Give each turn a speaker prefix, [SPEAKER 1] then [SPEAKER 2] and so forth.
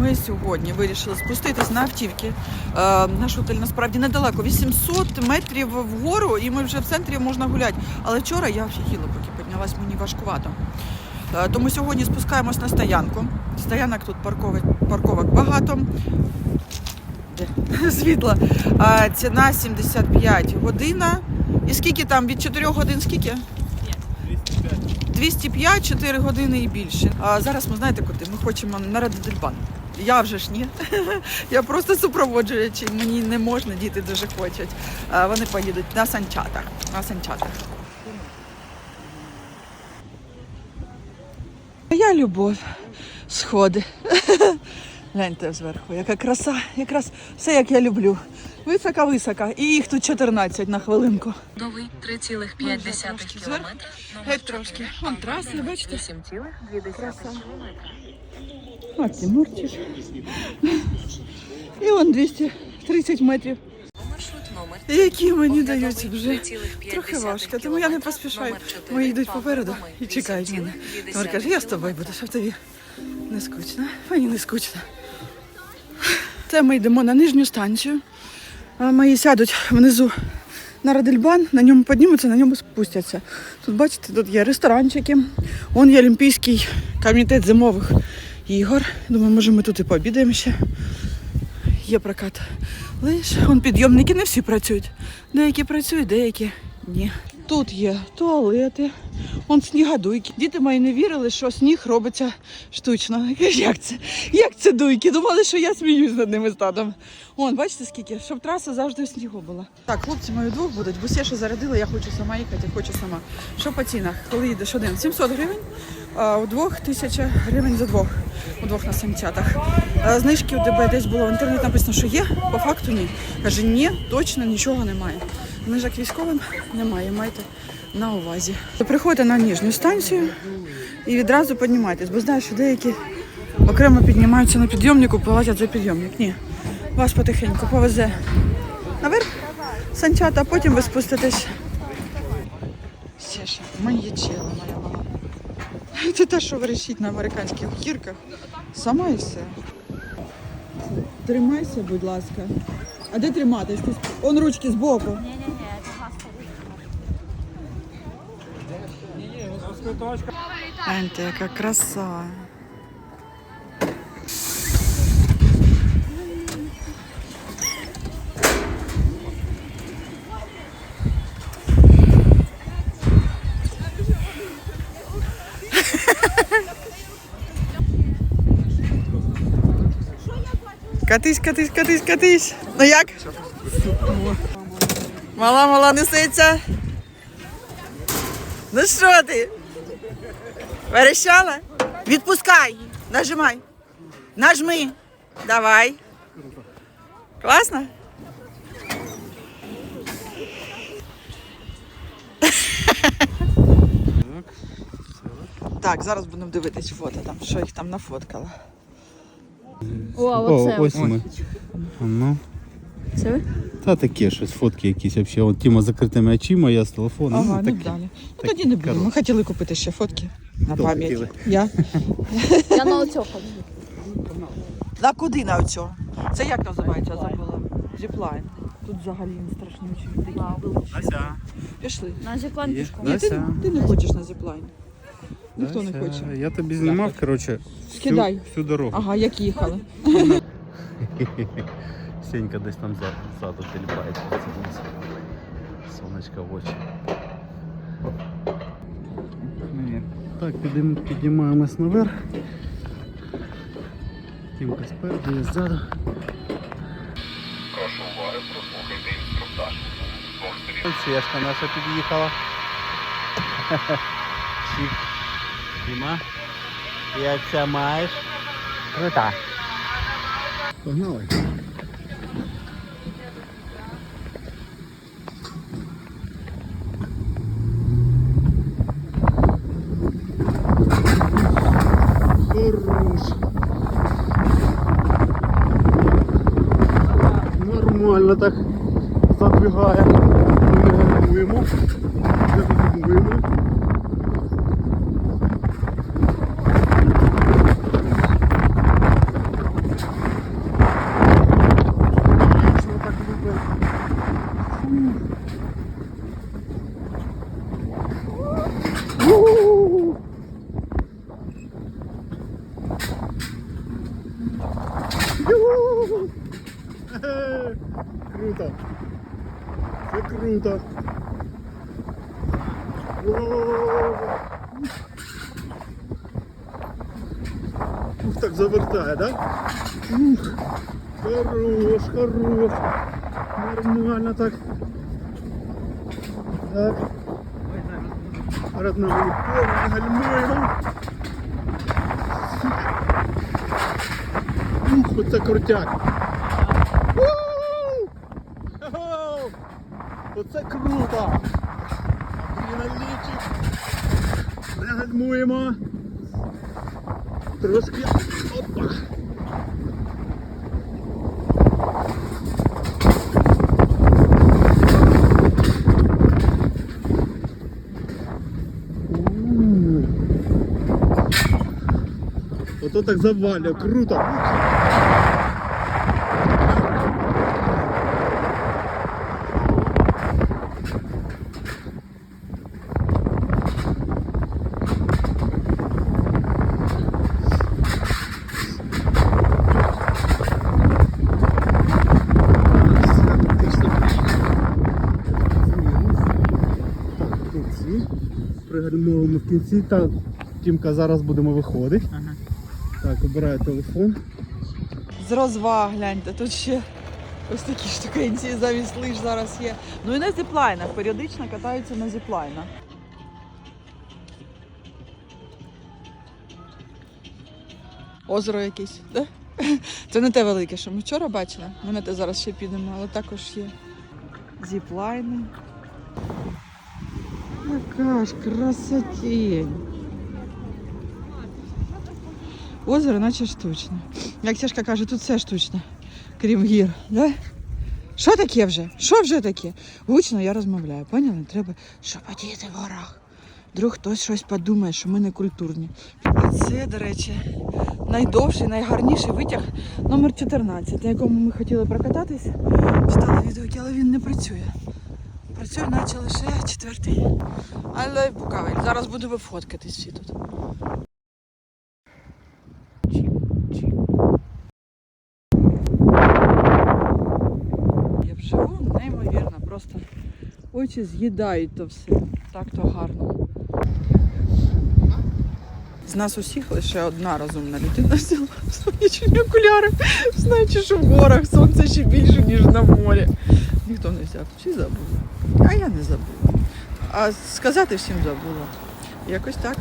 [SPEAKER 1] ми сьогодні вирішили спуститись на автівки. Е, наш готель насправді недалеко, 800 метрів вгору, і ми вже в центрі можна гуляти. Але вчора я офігіла, поки піднялась мені важкувато. Е, Тому сьогодні спускаємось на стоянку. Стоянок тут парковок, парковок багато. Світла. А, ціна 75 година. І скільки там? Від 4 годин скільки? 205, 4 години і більше. А зараз ми знаєте куди? Ми хочемо на Радидельбан. Я вже ж ні. Я просто супроводжуючий. Мені не можна, діти дуже хочуть. Вони поїдуть на санчатах. На санчатах. Я любов. Сходи. Гляньте зверху, яка краса, якраз все як я люблю. Висока-висока. І їх тут 14 на хвилинку.
[SPEAKER 2] Новий 3,5
[SPEAKER 1] трошки
[SPEAKER 2] кілометра.
[SPEAKER 1] Геть трошки. Вон траси, бачите?
[SPEAKER 2] 8,2
[SPEAKER 1] Краса. А, Тимурчик. І вон 230 метрів. Які мені
[SPEAKER 2] Оглядовий
[SPEAKER 1] дають вже трохи важко, тому я не поспішаю. Мої йдуть попереду і чекають мене.
[SPEAKER 2] 8,2
[SPEAKER 1] Тимур каже, я з тобою буду, щоб тобі не скучно. Мені не скучно. Це ми йдемо на нижню станцію. Мої сядуть внизу на Радельбан, на ньому піднімуться, на ньому спустяться. Тут бачите, тут є ресторанчики. Вон є Олімпійський комітет зимових ігор. Думаю, може ми тут і пообідаємо ще. Є прокат лиш. он підйомники не всі працюють. Деякі працюють, деякі ні. Тут є туалети, вон снігодуйки. Діти мої не вірили, що сніг робиться штучно. Як це? Як це дуйки? Думали, що я сміюсь над ними стадом. Вон, бачите скільки? Щоб траса завжди в снігу була. Так, хлопці мої двох будуть, бо все, що зарядила, я хочу сама їхати, я хочу сама. Що по цінах? Коли їдеш один? 700 гривень, а у двох тисяча гривень за двох. У двох на самцятах. Знижки у ДБ десь було в інтернеті написано, що є, по факту ні. Каже, ні, точно нічого немає. Знижок військовим немає, майте на увазі. Приходьте на ніжню станцію і відразу піднімайтесь, бо знаю, що деякі окремо піднімаються на підйомнику, платять за підйомник. Ні. Вас потихеньку повезе наверх санчата, а потім ви спуститесь. Сеша, маячела моя мала. Це те, що вирішить на американських гірках. Сама і все. Тримайся, будь ласка. А де триматись? Ти... сп- Он ручки збоку. Гляньте, яка краса. Катись, катись, катись, катись. Ну як? Мала, мала несеться. Ну що ти? Верещала? Відпускай. Нажимай. Нажми. Давай. Класно? Так, зараз будемо дивитись фото там, що їх там нафоткала.
[SPEAKER 3] О, оце.
[SPEAKER 4] О, ось ми. А Ну.
[SPEAKER 3] Це ви?
[SPEAKER 4] Та таке щось, фотки якісь взагалі. От Тіма з закритими очима, я з телефоном.
[SPEAKER 1] Ага,
[SPEAKER 4] ну,
[SPEAKER 1] ну
[SPEAKER 4] таке.
[SPEAKER 1] далі. Ну тоді не будемо. Ми хотіли купити ще фотки на
[SPEAKER 4] Хто
[SPEAKER 1] пам'ять.
[SPEAKER 4] хотіли?
[SPEAKER 1] Я.
[SPEAKER 3] Я на оцього ходжу.
[SPEAKER 1] На куди на оцього? Це як називається? Забула. Зіплайн. Тут взагалі він страшний очі.
[SPEAKER 4] Ася.
[SPEAKER 1] Пішли.
[SPEAKER 3] На зіплан
[SPEAKER 4] Є.
[SPEAKER 3] пішком.
[SPEAKER 1] Ні, ти, ти не хочеш на зіплайн. Ніхто не хоче.
[SPEAKER 4] Я тобі знімав, коротше, всю,
[SPEAKER 1] Скидай.
[SPEAKER 4] всю дорогу.
[SPEAKER 1] Ага, як їхали.
[SPEAKER 4] Сенька десь там ззаду, ззаду теліпається. Сонечко в очі. Так, підійм, піднімаємось наверх. Тімка спереду, я ззаду.
[SPEAKER 5] Прошу уваги, прослухайте інструктаж. Двох сторін
[SPEAKER 4] Сєшка наша під'їхала. Чик. Тіма. Як це маєш? Крута. Погнали. Хорош. Нормально так задвигає. Гальмуємо. Гальмуємо. Круто! Це круто! Ух, так завертає, да? Ух! Хорош, хорош! Нормально так! Так. Перед нами повне гальмуємо. Ух, оце крутяк. Оце круто! Адреналінчик. Не гальмуємо. Трошки. Опа. Ото так завалює, круто. Пригальмовуємо в кінці. Так, Тімка, зараз будемо виходити. Так, обираю телефон.
[SPEAKER 1] З розваг, гляньте, тут ще ось такі штукенці замість лиж зараз є. Ну і на зіплайнах, періодично катаються на зіплайнах. Озеро якесь, да? Це не те велике, що ми вчора бачили. Ми на те зараз ще підемо, але також є зіплайни. Яка ж красотень. Озеро наче штучне. Як Сашка каже, тут все штучне, крім гір. Да? Що таке вже? Що вже таке? Гучно я розмовляю, поняли? Треба шепотіти в горах. Вдруг хтось щось подумає, що ми не культурні. А це, до речі, найдовший, найгарніший витяг номер 14, на якому ми хотіли прокататись. Читали відгуки, але він не працює. Працює наче лише четвертий. Але пукавий. Зараз буду вифоткатись всі тут. Я вживу неймовірно, просто очі з'їдають то все. Так то гарно. З нас усіх лише одна розумна людина взяла сонячні окуляри, знаючи, що в горах сонце ще більше, ніж на морі. Ніхто не взяв, всі забули. А я не забула. А сказати всім забула. Якось так.